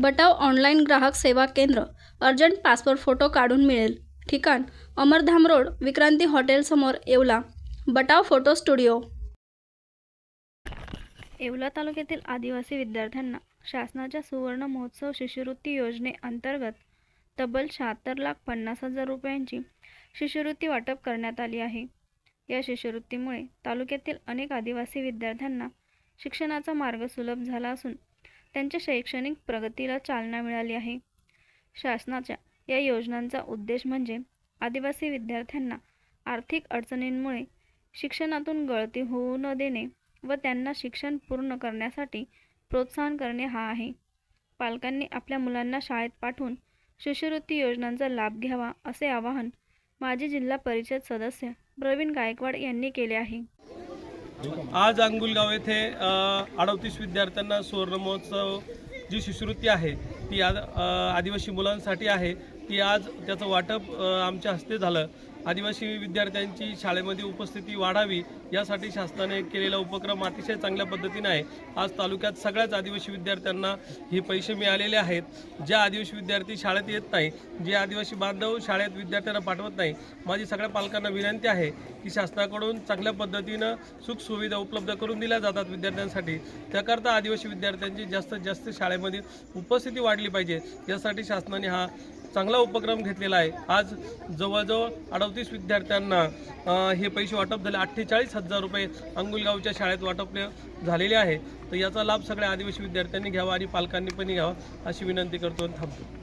बटाव online ग्राहक सेवा केंद्र अर्जंट पासपोर्ट फोटो काढून मिळेल. ठिकाण अमरधाम रोड विक्रांती हॉटेलसमोर Yeola. Batav photo studio. Yeola तालुक्यातील आदिवासी विद्यार्थ्यांना शासनाच्या सुवर्ण महोत्सव शिष्यवृत्ती योजनेअंतर्गत तब्बल शहात्तर लाख पन्नास हजार रुपयांची शिष्यवृत्ती वाटप करण्यात आली आहे. या शिष्यवृत्तीमुळे तालुक्यातील अनेक आदिवासी विद्यार्थ्यांना शिक्षणाचा मार्ग सुलभ झाला असून त्यांच्या शैक्षणिक प्रगतीला चालना मिळाली आहे. शासनाच्या या योजनांचा उद्देश म्हणजे आदिवासी विद्यार्थ्यांना आर्थिक अडचणींमुळे शिक्षणातून गळती होऊ न देणे व त्यांना शिक्षण पूर्ण करण्यासाठी प्रोत्साहन करणे हा आहे. पालकांनी आपल्या मुलांना शाळेत पाठवून शिष्यवृत्ती योजनांचा लाभ घ्यावा असे आवाहन माजी जिल्हा परिषद सदस्य प्रवीण गायकवाड यांनी केले आहे. आज अंगुलगाव येथे अडतीस विद्यार्थ्यांना सुवर्णमहोत्सव जी शिष्यवृत्ती आहे ती आज आदिवासी मुलांसाठी आहे. ती आज त्याचं वाटप आमच्या हस्ते झालं. आदिवासी विद्यार्थ्यांची शाळेमध्ये उपस्थिती वाढावी यासाठी शासनाने केलेला उपक्रम अतिशय चांगल्या पद्धतीने आहे. आज तालुक्यात सगळ्याच आदिवासी विद्यार्थ्यांना हे पैसे मिळालेले आहेत. ज्या आदिवासी विद्यार्थी शाळेत येत नाही जे आदिवासी बांधव शाळेत विद्यार्थ्यांना पाठवत नाही माझी सगळ्या पालकांना विनंती आहे की शासनाकडून चांगल्या पद्धतीनं सुखसुविधा उपलब्ध करून दिल्या जातात विद्यार्थ्यांसाठी. त्याकरता आदिवासी विद्यार्थ्यांची जास्तीत जास्त शाळेमध्ये उपस्थिती वाढली पाहिजे. यासाठी शासनाने हा चांगला उपक्रम घेतलेला आहे. आज जवळजवळ अडतीस विद्यार्थ्यांना हे पैसे वाटप झाले. अठ्ठेचाळीस हजार रुपये अंगुलगावच्या शाळेत वाटपले झालेले आहे. तर याचा लाभ सगळ्या आदिवासी विद्यार्थ्यांनी घ्यावा आणि पालकांनी पण घ्यावा अशी विनंती करतो आणि थांबतो.